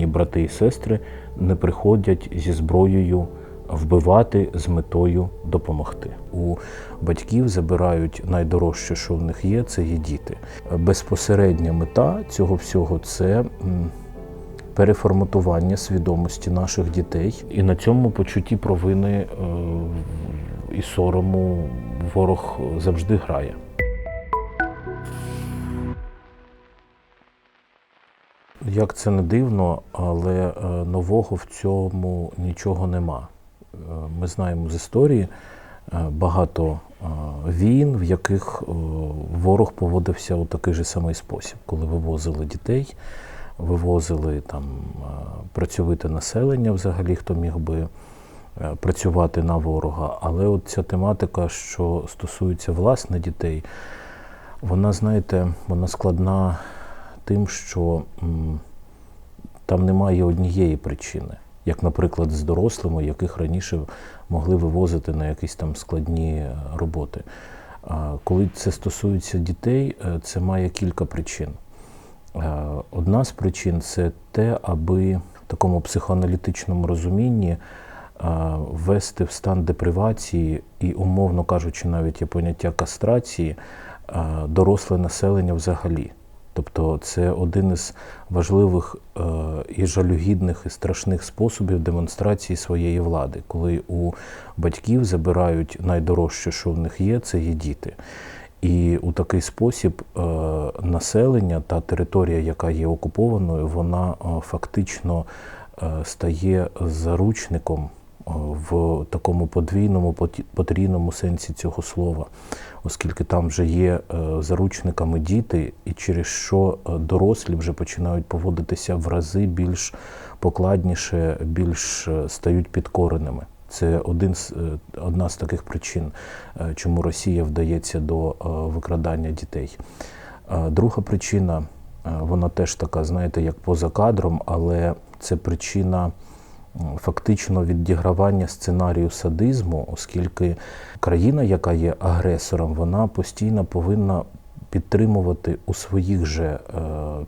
їхні брати і сестри не приходять зі зброєю вбивати з метою допомогти. У батьків забирають найдорожче, що в них є, це є діти. Безпосередня мета цього всього це. Переформатування свідомості наших дітей, і на цьому почутті провини е, і сорому ворог завжди грає. Як це не дивно, але е, нового в цьому нічого нема. Е, Ми знаємо з історії е, багато війн, в яких ворог поводився у такий же самий спосіб, коли вивозили дітей, вивозили там працьовите населення, взагалі, хто міг би працювати на ворога. Але от ця тематика, що стосується власне дітей, вона, знаєте, вона складна тим, що там немає однієї причини, як, наприклад, з дорослими, яких раніше могли вивозити на якісь там складні е, роботи. Коли це стосується дітей, е, це має кілька причин. Е, Одна з причин це те, аби в такому психоаналітичному розумінні ввести в стан депривації і, умовно кажучи, навіть є поняття кастрації доросле населення взагалі. Тобто це один із важливих е, і жалюгідних і страшних способів демонстрації своєї влади, коли у батьків забирають найдорожче, що в них є, це є діти. І у такий спосіб е, населення та територія, яка є окупованою, вона е, фактично стає заручником в такому подвійному, потрійному сенсі цього слова, оскільки там вже є е, заручниками діти, і через що е, дорослі вже починають поводитися в рази більш покладніше, більш е, стають підкореними. Це один з, одна з таких причин, чому Росія вдається до викрадання дітей. Друга причина, вона теж така, знаєте, як поза кадром, але це причина фактично відігравання сценарію садизму, оскільки країна, яка є агресором, вона постійно повинна підтримувати у своїх же е,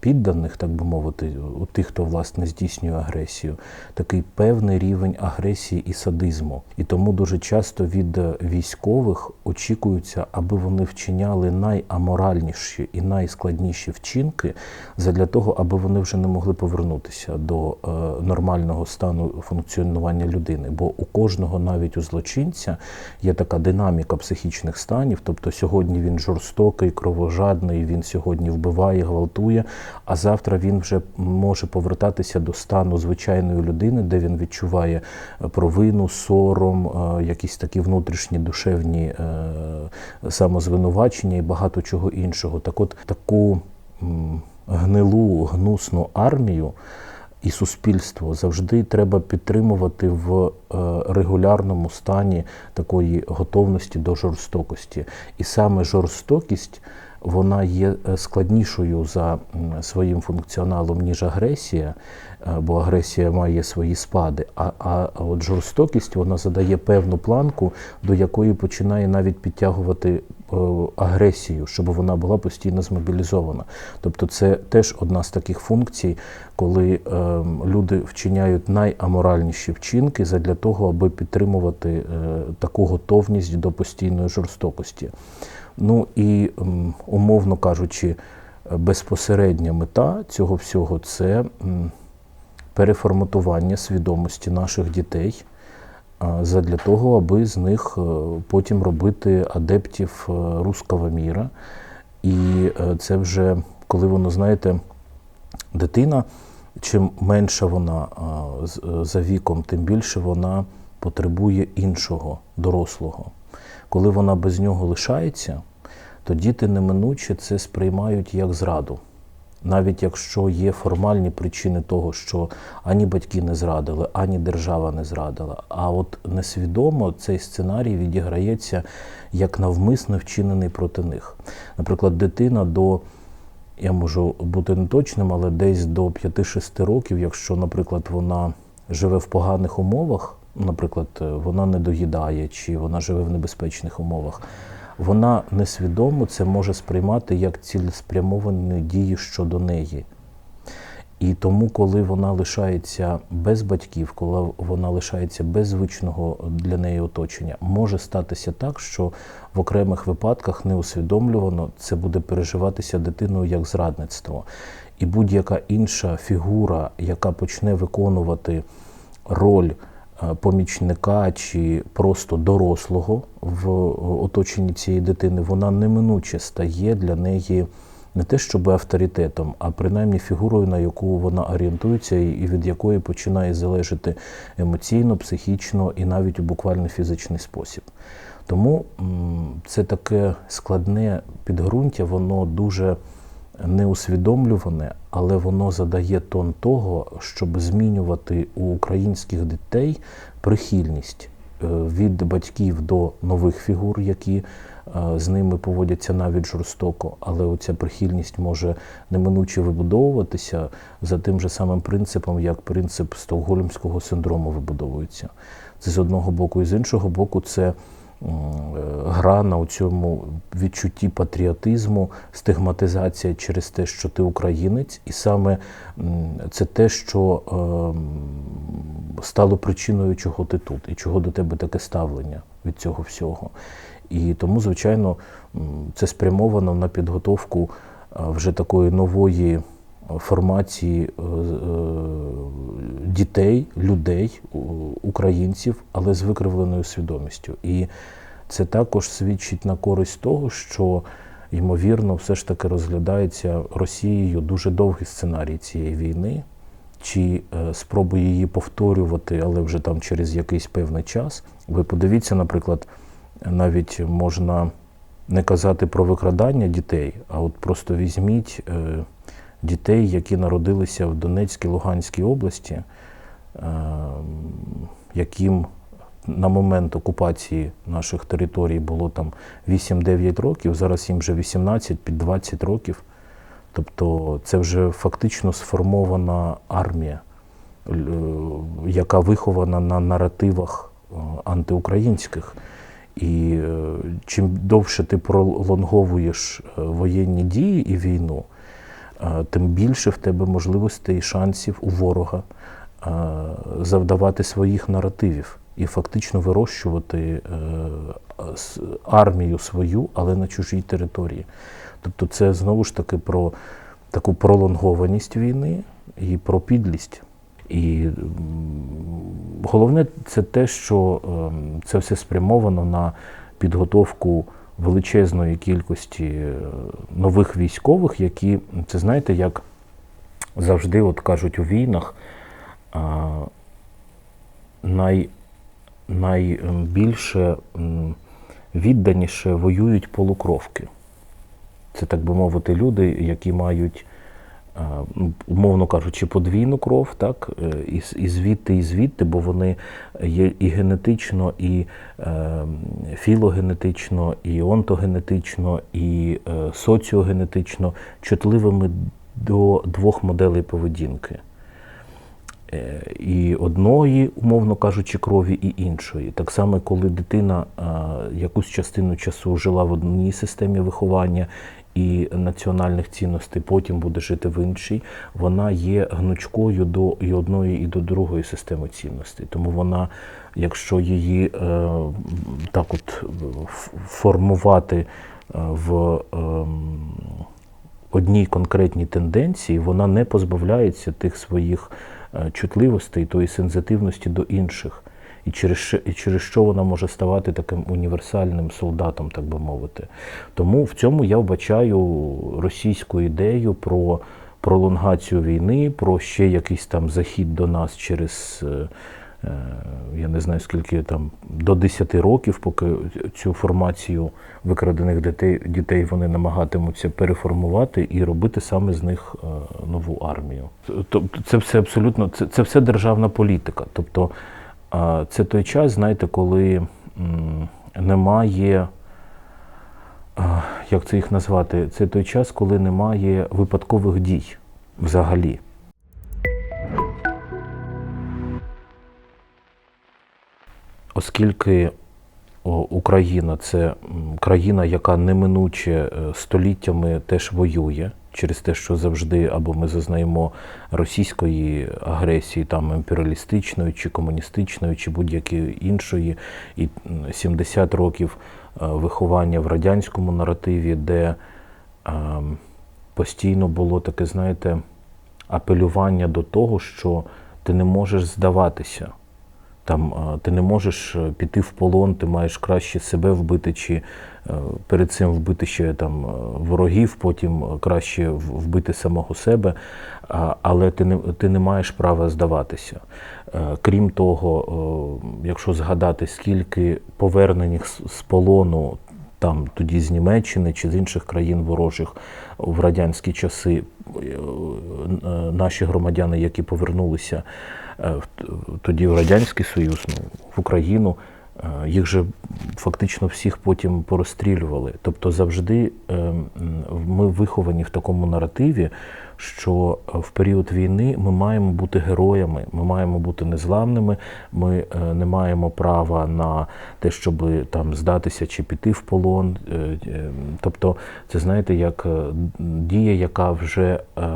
підданих, так би мовити, у тих, хто власне здійснює агресію, такий певний рівень агресії і садизму. І тому дуже часто від військових очікується, аби вони вчиняли найаморальніші і найскладніші вчинки задля того, аби вони вже не могли повернутися до е, нормального стану функціонування людини. Бо у кожного, навіть у злочинця, є така динаміка психічних станів. Тобто сьогодні він жорстокий, кровожадний, він сьогодні вбиває, гвалтує, а завтра він вже може повертатися до стану звичайної людини, де він відчуває е, провину, сором, е, якісь такі внутрішні душевні е, самозвинувачення і багато чого іншого. Так от таку гнилу, гнусну армію і суспільство завжди треба підтримувати в регулярному стані такої готовності до жорстокості. І саме жорстокість вона є е, складнішою за своїм функціоналом, ніж агресія, е, бо агресія має свої спади. А, а от жорстокість вона задає певну планку, до якої починає навіть підтягувати е, агресію, щоб вона була постійно змобілізована. Тобто, це теж одна з таких функцій, коли люди вчиняють найаморальніші вчинки задля того, аби підтримувати таку готовність до постійної жорстокості. Ну і умовно кажучи, е, безпосередня мета цього всього це переформатування свідомості наших дітей а, задля того, аби з них е, потім робити адептів е, руского міра. І е, це вже коли воно, знаєте, дитина, чим менша вона е, за віком, тим більше вона потребує іншого, дорослого. Коли вона без нього лишається, то діти неминуче це сприймають як зраду. Навіть якщо є формальні причини того, що ані батьки не зрадили, ані держава не зрадила. А от несвідомо цей сценарій відіграється як навмисно вчинений проти них. Наприклад, дитина до, я можу бути неточним, але десь до 5-6 років, якщо, наприклад, вона живе в поганих умовах, наприклад, вона не доїдає чи вона живе в небезпечних умовах, вона несвідомо це може сприймати як цілеспрямовані дії щодо неї. І тому, коли вона лишається без батьків, коли вона лишається без звичного для неї оточення, може статися так, що в окремих випадках неусвідомлювано це буде переживатися дитиною як зрадництво. І будь-яка інша фігура, яка почне виконувати роль помічника чи просто дорослого в оточенні цієї дитини, вона неминуче стає для неї не те, щоб авторитетом, а принаймні фігурою, на яку вона орієнтується, і від якої починає залежати емоційно, психічно і навіть у буквально фізичний спосіб. Тому це таке складне підґрунтя, воно дуже неусвідомлюване, але воно задає тон того, щоб змінювати у українських дітей прихильність е, від батьків до нових фігур, які е, з ними поводяться навіть жорстоко, але оця прихильність може неминуче вибудовуватися за тим же самим принципом, як принцип стокгольмського синдрому вибудовується. Це з одного боку, і з іншого боку, це гра на цьому відчутті патріотизму, стигматизація через те, що ти українець, і саме це те, що ем, стало причиною, чого ти тут, і чого до тебе таке ставлення від цього всього. І тому, звичайно, це спрямовано на підготовку е, вже такої нової е, формації е, е, дітей, людей, українців, але з викривленою свідомістю. І це також свідчить на користь того, що ймовірно, все ж таки розглядається Росією дуже довгий сценарій цієї війни, чи е, спроби її повторювати, але вже там через якийсь певний час. Ви подивіться, наприклад, навіть можна не казати про викрадання дітей, а от просто візьміть дітей, які народилися в Донецькій, Луганській області, е, яким на момент окупації наших територій було там 8-9 років, зараз їм вже 18 під 20 років. Тобто це вже фактично сформована армія, яка вихована на наративах е, антиукраїнських. І е, чим довше ти пролонговуєш е, воєнні дії і війну, тим більше в тебе можливостей і шансів у ворога завдавати своїх наративів і фактично вирощувати е, армію свою, але на чужій території. Тобто це знову ж таки про таку пролонгованість війни і про підлість. І головне це те, що ем, це все спрямовано на підготовку величезної кількості е, нових військових, які, це знаєте, як завжди от кажуть у війнах, най, найбільше відданіше воюють полукровки. Це, так би мовити, люди, які мають, е, умовно кажучи, подвійну кров, так, е, і, і звідти, і звідти, бо вони є і генетично, і е, філогенетично, і онтогенетично, і е, соціогенетично чутливими до двох моделей поведінки. Е, і одної, умовно кажучи, крові, і іншої. Так само, коли дитина е, якусь частину часу жила в одній системі виховання і національних цінностей, потім буде жити в іншій, вона є гнучкою до і одної, і до другої системи цінностей. Тому вона, якщо її е, так от формувати е, в ем, одній конкретній тенденції, вона не позбавляється тих своїх е, чутливостей, тої сензитивності до інших. І через, і через що вона може ставати таким універсальним солдатом, так би мовити. Тому в цьому я вбачаю російську ідею про пролонгацію війни, про ще якийсь там захід до нас через. е, е, Я не знаю скільки там до 10 років, поки цю формацію викрадених дітей, дітей вони намагатимуться переформувати і робити саме з них е, нову армію. Тобто це все абсолютно це, це все державна політика. Тобто це той час, знаєте, коли немає, як це їх назвати, це той час, коли немає випадкових дій взагалі. Оскільки Україна це країна, яка неминуче е, століттями теж воює, через те, що завжди або ми зазнаємо російської агресії, там імперіалістичної чи комуністичної, чи будь-якої іншої, і м, 70 років е, виховання в радянському наративі, де ем, постійно було таке, знаєте, апелювання до того, що ти не можеш здаватися. Там ти не можеш е, піти в полон, ти маєш краще себе вбити, чи е, перед цим вбити ще там е, ворогів, потім краще вбити самого себе, але ти не, ти не маєш права здаватися. Крім того, якщо згадати, скільки повернених з полону там тоді з Німеччини чи з інших країн ворожих в радянські часи е, наші громадяни, які повернулися е, тоді в Радянський Союз, ну, в Україну, їх же фактично всіх потім порозстрілювали. Тобто завжди е, ми виховані в такому наративі, що е, в період війни ми маємо бути героями, ми маємо бути незламними, ми е, не маємо права на те, щоб там здатися чи піти в полон. Е, е, Тобто, це знаєте, як е, дія, яка вже е,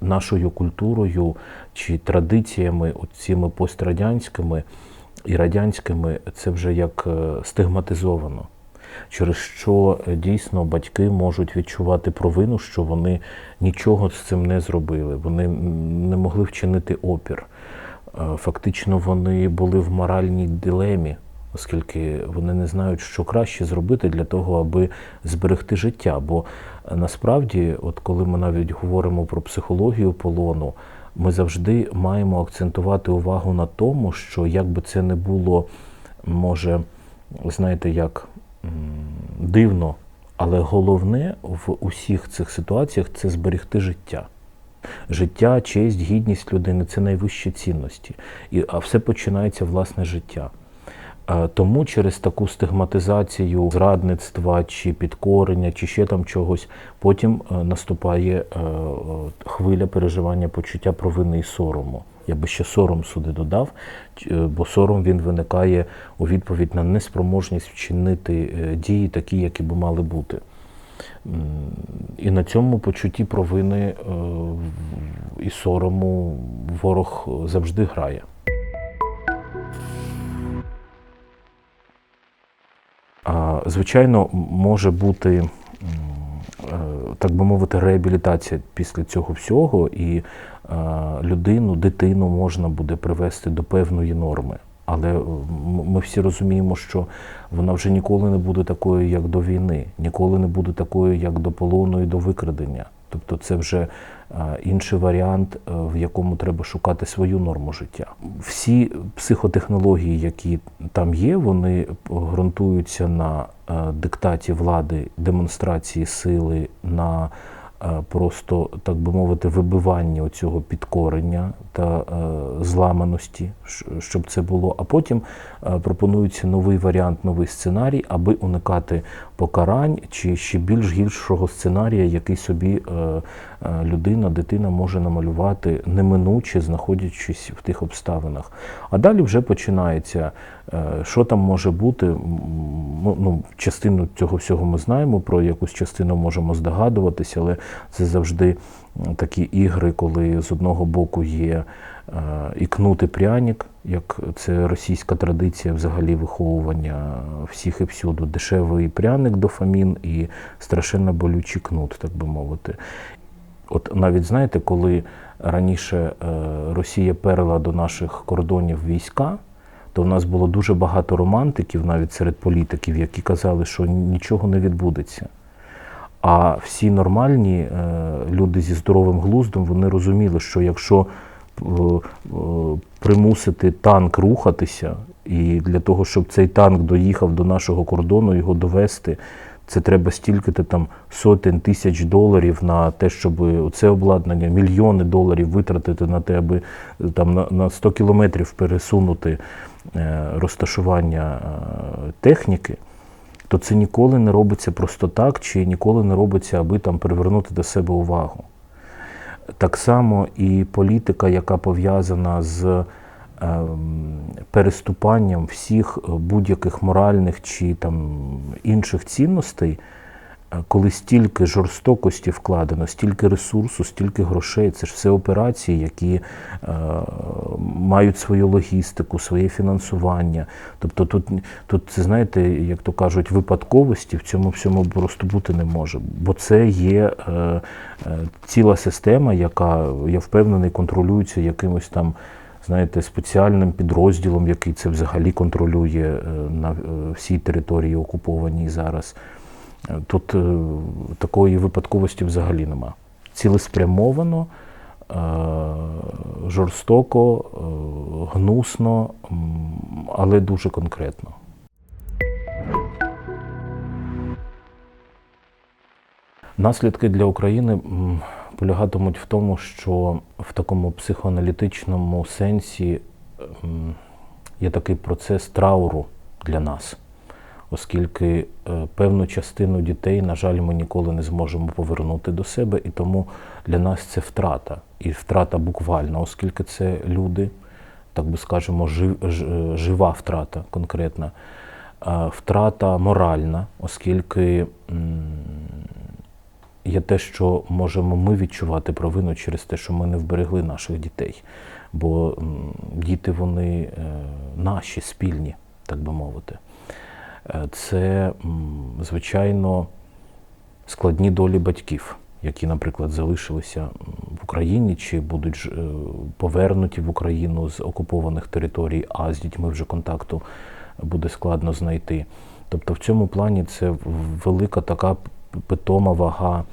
нашою культурою чи традиціями, цими пострадянськими і радянськими, це вже як е, стигматизовано. Через що е, дійсно батьки можуть відчувати провину, що вони нічого з цим не зробили, вони не могли вчинити опір. Е, Фактично вони були в моральній дилемі, оскільки вони не знають, що краще зробити для того, аби зберегти життя. Бо насправді, от коли ми навіть говоримо про психологію полону, ми завжди маємо акцентувати увагу на тому, що як би це не було, може, знаєте, як дивно, але головне в усіх цих ситуаціях це зберегти життя. Життя, честь, гідність людини це найвищі цінності. І, а все починається власне життя. Е, Тому через таку стигматизацію зрадництва чи підкорення, чи ще там чогось, потім е, наступає е, хвиля переживання почуття провини і сорому. Я би ще сором сюди додав, бо сором він виникає у відповідь на неспроможність вчинити дії такі, які би мали бути. І на цьому почутті провини і сорому ворог завжди грає. Звичайно, може бути, е, так би мовити, реабілітація після цього всього, і е, людину, дитину можна буде привести до певної норми. Але е, ми всі розуміємо, що вона вже ніколи не буде такою, як до війни, ніколи не буде такою, як до полону і до викрадення. Тобто це вже е, інший варіант, е, в якому треба шукати свою норму життя. Всі психотехнології, які там є, вони ґрунтуються на е, диктаті влади, демонстрації сили, на просто, так би мовити, вибиванні цього підкорення та е, зламаності, щоб це було. А потім е, пропонується новий варіант, новий сценарій, аби уникати покарань чи ще більш гіршого сценарія, який собі е, е, людина, дитина може намалювати неминуче, знаходячись в тих обставинах. А далі вже починається, е, що там може бути. Ну, ну, частину цього всього ми знаємо, про якусь частину можемо здогадуватися, але це завжди такі ігри, коли з одного боку є е, ікнути пряник, як це російська традиція взагалі виховування всіх і всюди. Дешевий пряник дофамін і страшенно болючий кнут, так би мовити. От навіть знаєте, коли раніше е, Росія перла до наших кордонів війська, то в нас було дуже багато романтиків, навіть серед політиків, які казали, що нічого не відбудеться. А всі нормальні е, люди зі здоровим глуздом вони розуміли, що якщо е, е, примусити танк рухатися, і для того, щоб цей танк доїхав до нашого кордону, його довести, це треба стільки-то там сотень тисяч доларів на те, щоб це обладнання, мільйони доларів витратити на те, аби е, там на, на 100 кілометрів пересунути е, розташування е, техніки то це ніколи не робиться просто так, чи ніколи не робиться, аби там привернути до себе увагу. Так само і політика, яка пов'язана з переступанням всіх е, будь-яких моральних чи там інших цінностей, е, коли стільки жорстокості вкладено, стільки ресурсу, стільки грошей, це ж все операції, які е, мають свою логістику, своє фінансування. Тобто тут, тут це знаєте, як то кажуть, випадковості в цьому всьому просто бути не може. Бо це є е, е, ціла система, яка, я впевнений, контролюється якимось там. Знаєте, спеціальним підрозділом, який це взагалі контролює е, на е, всій території окупованій зараз. Е, Тут такої випадковості взагалі нема. Цілеспрямовано, жорстоко, гнусно, але дуже конкретно. Наслідки для України полягатимуть в тому, що в такому психоаналітичному сенсі є такий процес трауру для нас, оскільки е, певну частину дітей, на жаль, ми ніколи не зможемо повернути до себе, і тому для нас це втрата. І втрата буквальна, оскільки це люди, так би скажемо, жив, жива втрата конкретна. Втрата моральна, оскільки є те, що можемо ми відчувати провину через те, що ми не вберегли наших дітей. Бо діти вони е, наші, спільні, так би мовити. Е, Це, звичайно, складні долі батьків, які, наприклад, залишилися в Україні чи будуть е, повернуті в Україну з окупованих територій, а з дітьми вже контакту буде складно знайти. Тобто в цьому плані це велика така питома вага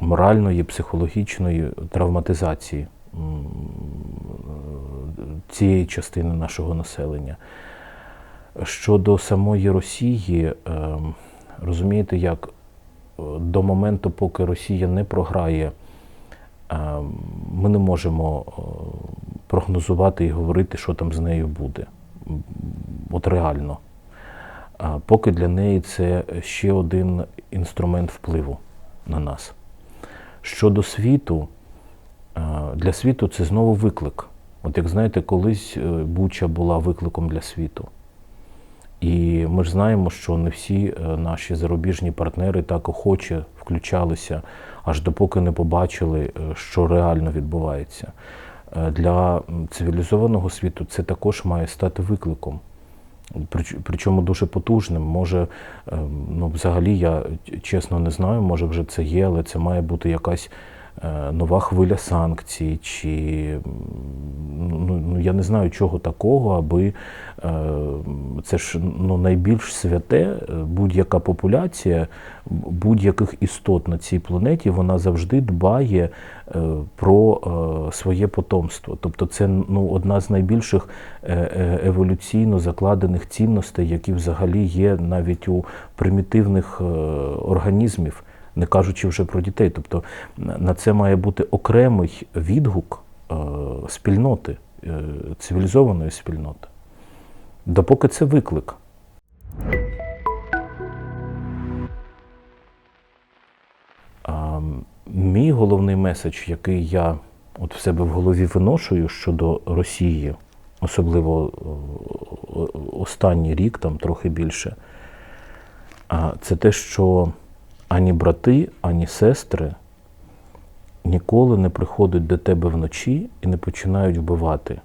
моральної, психологічної травматизації цієї частини нашого населення. Щодо самої Росії, ем, розумієте, як е, до моменту, поки Росія не програє, ми не можемо е, прогнозувати і говорити, що там з нею буде. От реально. А Поки для неї це ще один інструмент впливу на нас. Щодо світу, е, для світу це знову виклик. От як знаєте, колись е, Буча була викликом для світу. І ми ж знаємо, що не всі е, наші зарубіжні партнери так охоче включалися, аж допоки не побачили, що реально відбувається. Для цивілізованого світу це також має стати викликом. Прич- Причому дуже потужним. Може, ем, ну, взагалі, я чесно не знаю, може вже це є, але це має бути якась нова хвиля санкцій, чи ну, ну, я не знаю чого такого, аби е, це ж ну, найбільш святе, е, будь-яка популяція будь-яких істот на цій планеті, вона завжди дбає е, про е, своє потомство. Тобто це ну, одна з найбільших е, е, еволюційно закладених цінностей, які взагалі є навіть у примітивних е, організмів, не кажучи вже про дітей. Тобто на це має бути окремий відгук е, спільноти, е, цивілізованої спільноти. Допоки це виклик. Мій головний меседж, який я от в себе в голові виношую щодо Росії, особливо о- останній рік, там трохи більше, це те, що ані брати, ані сестри ніколи не приходять до тебе вночі і не починають вбивати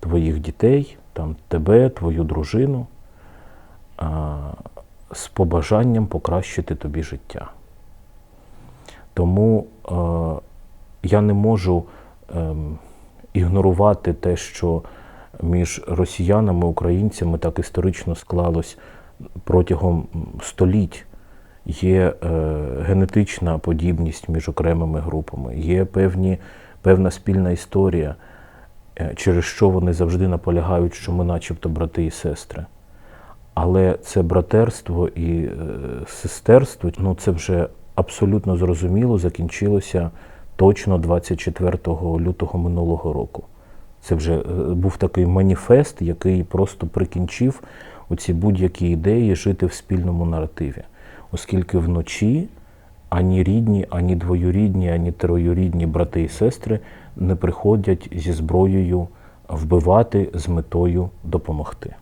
твоїх дітей, там, тебе, твою дружину а, з побажанням покращити тобі життя. Тому е, я не можу ем, ігнорувати те, що між росіянами українцями так історично склалось протягом століть. Є е, генетична подібність між окремими групами, є певні, певна спільна історія, е, через що вони завжди наполягають, що ми начебто брати і сестри. Але це братерство і е, сестерство, ну це вже абсолютно зрозуміло, закінчилося точно 24 лютого минулого року. Це вже був такий маніфест, який просто прикінчив оці будь-які ідеї жити в спільному наративі. Оскільки вночі ані рідні, ані двоюрідні, ані троюрідні брати і сестри не приходять зі зброєю вбивати з метою допомогти.